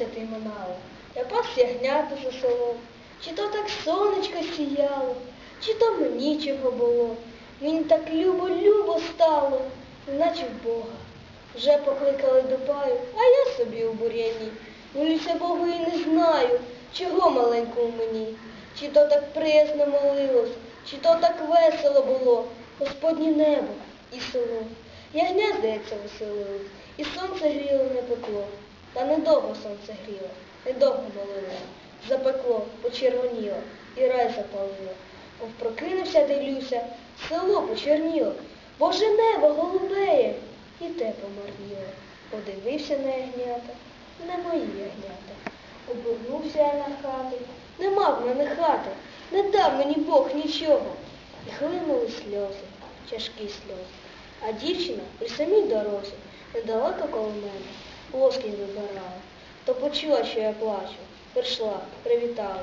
дванадцяти минало. Я пас ягнята за селом. Чи то так сонечко сіяло, чи то мені чого було. Мені так любо-любо стало, наче в Бога. Вже покликали до паю, а я собі у бур'яні. Молюся Богу і не знаю, чого маленькому мені. Чи то так приязно молилось, чи то так весело було, Господнє небо і село. Ягня, здається, веселилось, і сонце гріло не пекло. Та недовго сонце гріло, недовго молилось. Запекло, почервоніло, і рай запалило. Мов прокинувся, дивлюся, село почерніло. Боже небо голубеє, і те помарніло. Подивився на ягнята, не мої ягнята. Обернувся я на хати, нема в мене хати, не дав мені Бог нічого. І хлинули сльози, тяжкі сльози. А дівчина при самій дорозі, недалеко коло мене, лоски вибирала. То почула, що я плачу, прийшла, привітала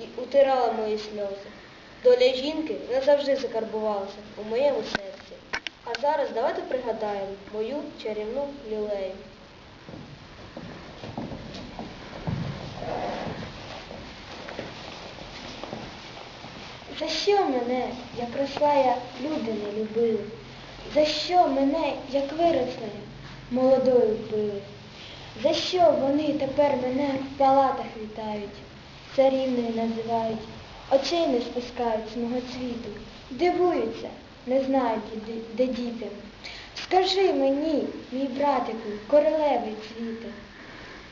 і утирала мої сльози. Доля жінки назавжди закарбувалася у моєму серці. А зараз давайте пригадаємо мою чарівну лілею. За що мене, як росла я, люди не любили? За що мене, як виросла я, молодою вбили? За що вони тепер мене в палатах вітають, царівною називають, очей не спускають з мого цвіту, дивуються, не знають, де, діти. Скажи мені, мій братику, королевий цвіте,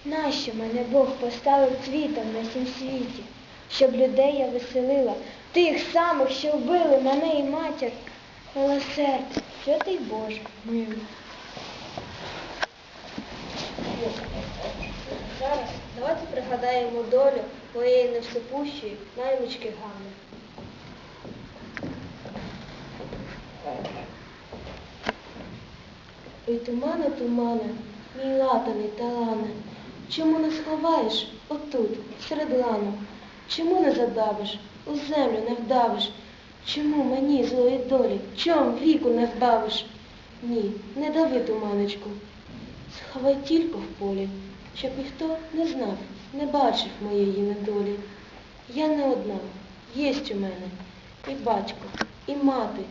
нащо мене Бог поставив цвітом на сім світі, щоб людей я веселила, тих самих, що вбили мене і матір, милосердя, святий Боже, милий. Зараз пригадаємо долю моєї невсипущої наймички Ганни. Ой, тумане, тумане, мій латаний талане, чому не сховаєш отут, серед лану? Чому не задавиш, у землю не вдавиш? Чому мені злої долі, чом віку не збавиш? Ні, не дави туманочку, сховай тільки в полі, щоб ніхто не знав, не бачив моєї недолі. Я не одна, єсть у мене і батько, і мати,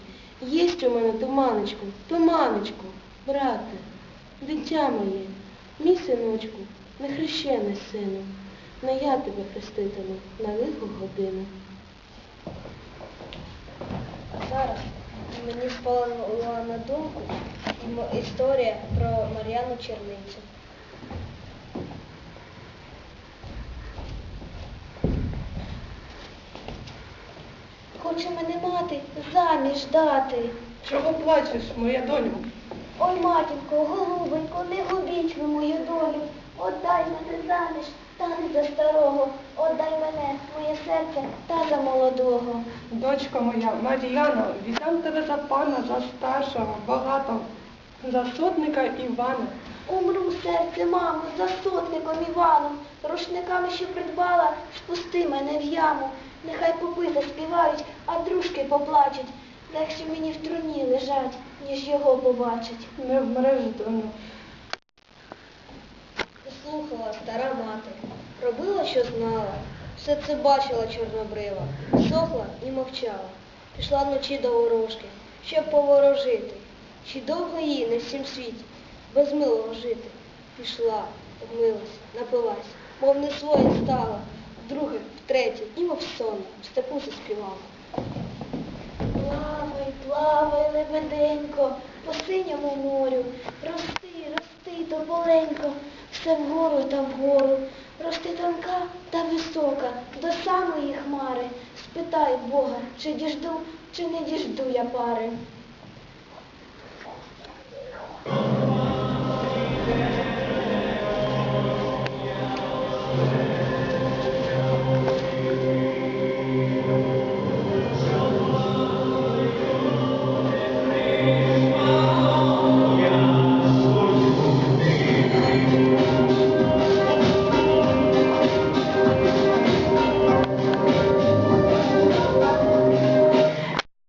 єсть у мене туманочку, туманочку, брате, дитя моє, мій синочку, нехрещений сину, не я тебе хреститиму на лиху годину. А зараз мені спала на думку історія про Мар'яну Черницю. Хоче мене мати заміж дати. Чого плачеш, моя доню? Ой, матінко, голубенько, не губіть ви мою долю. Отдай мене заміж, та не за старого. Отдай мене, моє серце, та за молодого. Дочко моя, Мар'яно, віддам тебе за пана, за старшого, багатого, за сотника Івана. Умру серце, мамо, за сотником Іваном, рушниками, що придбала, спусти мене в яму. Нехай попи заспівають, а дружки поплачуть. Легше мені в труні лежать, ніж його побачать. Не вмреш, доню. Слухала стара мати, робила, що знала, все це бачила чорнобрива, сохла і мовчала. Пішла вночі до ворожки, щоб поворожити. Чи довго їй на всім світі без милого жити? Пішла, вмилась, напилась, мов не своє стала, вдруге, втретє, і мов сон, в степу заспівала. Плавай, плавай, лебеденько, по синьому морю, рости, рости тополенько, все вгору та вгору. Рости тонка та висока, до самої хмари. Спитай Бога, чи діжду, чи не діжду я пари.